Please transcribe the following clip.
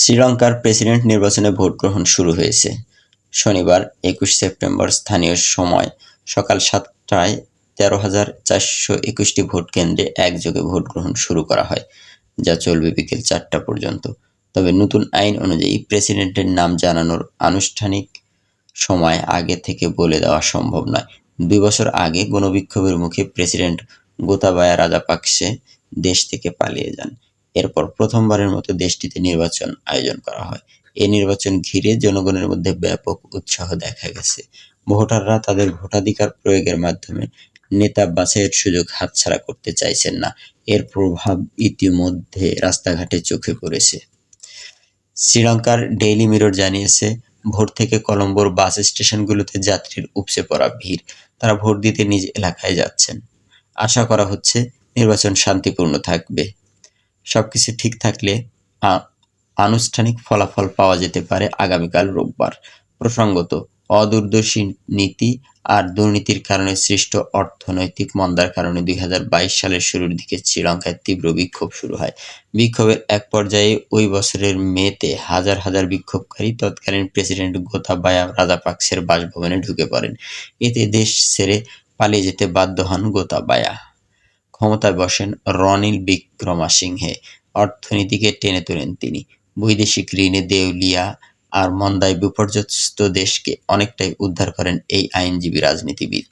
শ্রীলঙ্কার প্রেসিডেন্ট নির্বাচনে ভোট গ্রহণ শুরু হয়েছে। শনিবার একুশ সেপ্টেম্বর স্থানীয় সময় সকাল সাতটায় তেরো হাজার চারশো একুশটি ভোট কেন্দ্রে একযোগে ভোট গ্রহণ শুরু করা হয়, যা চলবে বিকেল চারটা পর্যন্ত। তবে নতুন আইন অনুযায়ী প্রেসিডেন্টের নাম জানানোর আনুষ্ঠানিক সময় আগে থেকে বলে দেওয়া সম্ভব নয়। দুই বছর আগে গণবিক্ষোভের মুখে প্রেসিডেন্ট গোতাবায়া রাজাপাকসে দেশ থেকে পালিয়ে যান। এরপর প্রথমবারের মতো দেশটিতে নির্বাচন আয়োজন করা হয়। এ নির্বাচন ঘিরে জনগণের মধ্যে ব্যাপক উৎসাহ দেখা গেছে। ভোটাররা তাদের ভোটাধিকার প্রয়োগের মাধ্যমে নেতা বাছাইয়ের সুযোগ হাতছাড়া করতে চাইছেন না। এর প্রভাব ইতিমধ্যে রাস্তাঘাটে চোখে পড়েছে। শ্রীলঙ্কার ডেইলি মিরর জানিয়েছে, ভোর থেকে কলম্বোর বাস স্টেশনগুলোতে যাত্রীর উপচে পড়া ভিড়। তারা ভোট দিতে নিজ এলাকায় যাচ্ছেন। আশা করা হচ্ছে, নির্বাচন শান্তিপূর্ণ থাকবে। সবকিছু ঠিক থাকলে আনুষ্ঠানিক ফলাফল পাওয়া যেতে পারে আগামীকাল রোববার। প্রসঙ্গত, অদূরদর্শী নীতি আর দুর্নীতির কারণে সৃষ্ট অর্থনৈতিক মন্দার কারণে দুই হাজার বাইশ সালের শুরুর দিকে শ্রীলঙ্কায় তীব্র বিক্ষোভ শুরু হয়। বিক্ষোভের এক পর্যায়ে ওই বছরের মেতে হাজার হাজার বিক্ষোভকারী তৎকালীন প্রেসিডেন্ট গোতাবায়া রাজাপাকসের বাসভবনে ঢুকে পড়েন। এতে দেশ ছেড়ে পালিয়ে যেতে বাধ্য হন গোতাবায়া। ক্ষমতায় বসেন রনিল বিক্রমাসিংহে। অর্থনীতিকে টেনে তোলেন তিনি। বৈদেশিক ঋণে দেউলিয়া আর মন্দায় বিপর্যস্ত দেশকে অনেকটাই উদ্ধার করেন এই আইনজীবী রাজনীতিবিদ।